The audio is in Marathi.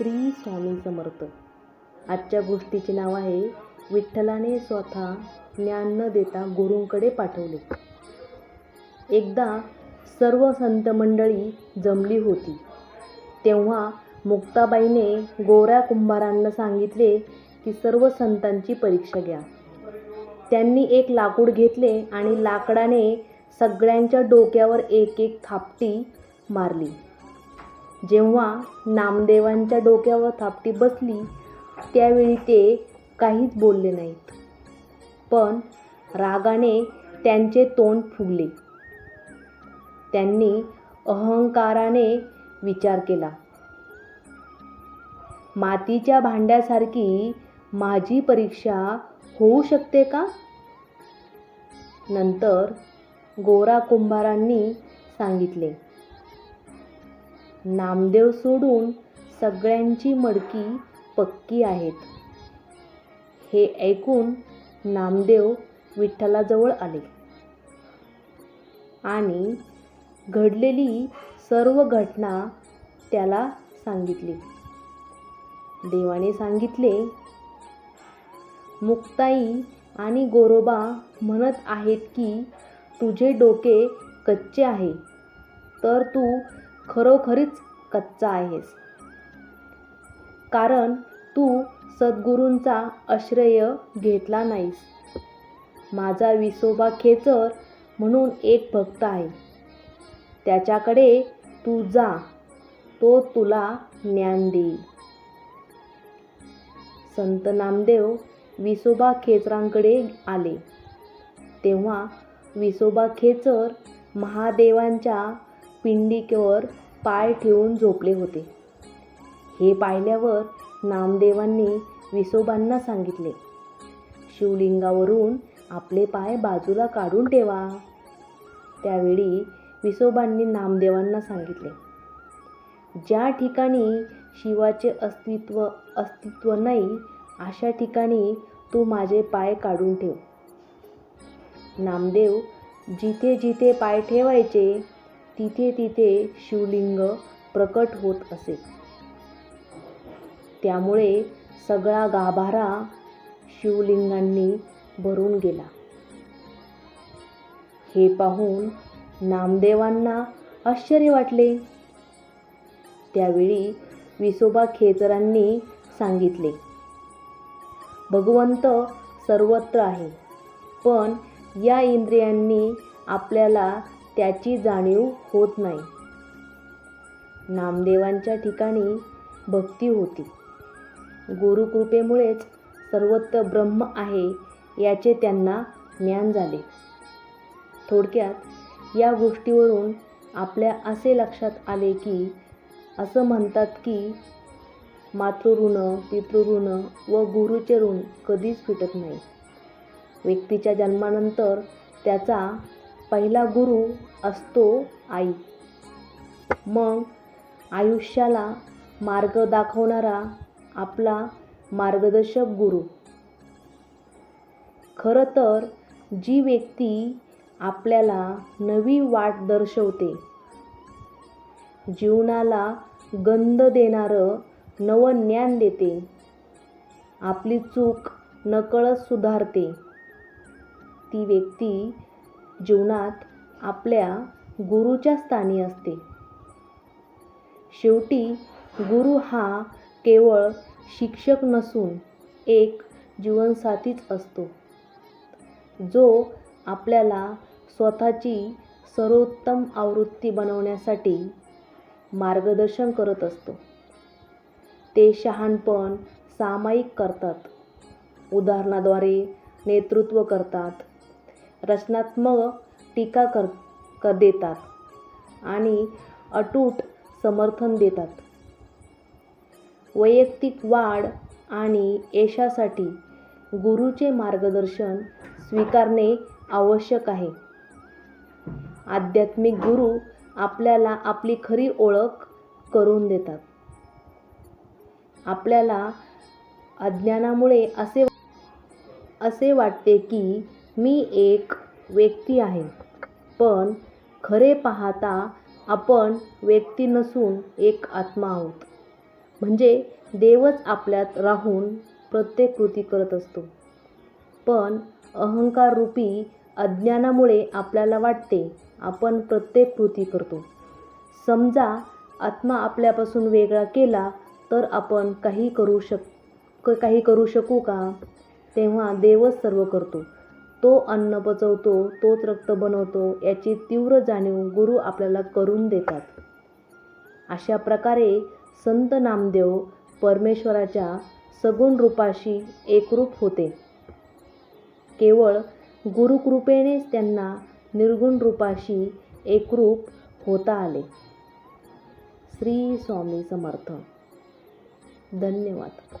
श्री स्वामी समर्थ. आजच्या गोष्टीचे नाव आहे विठ्ठलाने स्वतः ज्ञान न देता गुरूंकडे पाठवले. एकदा सर्व संत मंडळी जमली होती. तेव्हा मुक्ताबाईने गोऱ्या कुंभारांना सांगितले की सर्व संतांची परीक्षा घ्या. त्यांनी एक लाकूड घेतले आणि लाकडाने सगळ्यांच्या डोक्यावर एक एक थापटी मारली. जेव्हा नामदेवांच्या डोक्यावर थापटी बसली त्यावेळी ते काहीच बोलले नाहीत. पण रागाने त्यांचे तोंड फुगले. त्यांनी अहंकाराने विचार केला. मातीच्या भांड्यासारखी माझी परीक्षा होऊ शकते का? नंतर गोरा कुंभारांनी सांगितले. नामदेव सोडून सगळ्यांची मडकी पक्की आहेत. हे ऐकून नामदेव विठ्ठलाजवळ आले. आणि घडलेली सर्व घटना त्याला सांगितली. देवाने सांगितले मुक्ताई आणि गोरोबा म्हणत आहेत की तुझे डोके कच्चे आहे. तर तू खरोखरीच कच्चा आहेस. कारण तू सद्गुरूंचा आश्रय घेतला नाहीस. माझा विसोबा खेचर म्हणून एक भक्त आहे. त्याच्याकडे तू जा. तो तुला ज्ञान देईल. संत नामदेव विसोबा खेचरांकडे आले. तेव्हा विसोबा खेचर महादेवांच्या पिंडिकेवर पाय ठेवून झोपले होते. हे पाहिल्यावर नामदेवांनी विसोबांना सांगितले शिवलिंगावरून आपले पाय बाजूला काढून ठेवा. त्यावेळी विसोबांनी नामदेवांना सांगितले ज्या ठिकाणी शिवाचे अस्तित्व अस्तित्व नाही अशा ठिकाणी तू माझे पाय काढून ठेव. नामदेव जिथे जिथे पाय ठेवायचे तिथे तिथे शिवलिंग प्रकट होत असे. त्यामुळे सगळा गाभारा शिवलिंगांनी भरून गेला. हे पाहून नामदेवांना आश्चर्य वाटले. त्यावेळी विसोबा खेचरांनी सांगितले भगवंत सर्वत्र आहे पण या इंद्रियांनी आपल्याला त्याची जाणीव होत नाही. नामदेवांच्या ठिकाणी भक्ती होती. गुरुकृपेमुळेच सर्वत्र ब्रह्म आहे याचे त्यांना ज्ञान झाले. थोडक्यात या गोष्टीवरून आपल्या असे लक्षात आले की असं म्हणतात की मातृऋण पितृऋण व गुरुचे ऋण कधीच फिटत नाही. व्यक्तीच्या जन्मानंतर त्याचा पहिला गुरु असतो आई. मग आयुष्याला मार्ग दाखवणारा आपला मार्गदर्शक गुरु. खरं तर जी व्यक्ती आपल्याला नवी वाट दर्शवते जीवनाला गंध देणारं नवं ज्ञान देते आपली चूक नकळत सुधारते ती व्यक्ती जीवनात आपल्या गुरुच्या स्थानी असते. शेवटी गुरु हा केवळ शिक्षक नसून एक जीवनसाथीच असतो. जो आपल्याला स्वतःची सर्वोत्तम आवृत्ती बनवण्यासाठी मार्गदर्शन करत असतो. ते शहाणपण सामायिक करतात. उदाहरणाद्वारे नेतृत्व करतात. रचनात्मक टीका कर कर देतात आणि अटूट समर्थन देतात. वैयक्तिक वाढ आणि यशासाठी गुरुचे मार्गदर्शन स्वीकारणे आवश्यक आहे. आध्यात्मिक गुरु आपल्याला आपली खरी ओळख करून देतात. आपल्याला अज्ञानामुळे असे असे वाटते की मी एक व्यक्ती आहे. पण खरे पाहता आपण व्यक्ती नसून एक आत्मा आहोत. म्हणजे देवच आपल्यात राहून प्रत्येक कृती करत असतो. पण अहंकार रूपी अज्ञानामुळे आपल्याला वाटते आपण प्रत्येक कृती करतो. समजा आत्मा आपल्यापासून वेगळा केला तर आपण काही करू शक काही करू शकू का? तेव्हा देवच सर्व करतो. तो अन्न पचवतो तोच रक्त बनवतो याची तीव्र जाणीव गुरु आपल्याला करून देतात. अशा प्रकारे संत नामदेव परमेश्वराच्या सगुण रूपाशी एकरूप होते. केवळ गुरुकृपेनेच त्यांना निर्गुण रूपाशी एकरूप होता आले. श्री स्वामी समर्थ. धन्यवाद.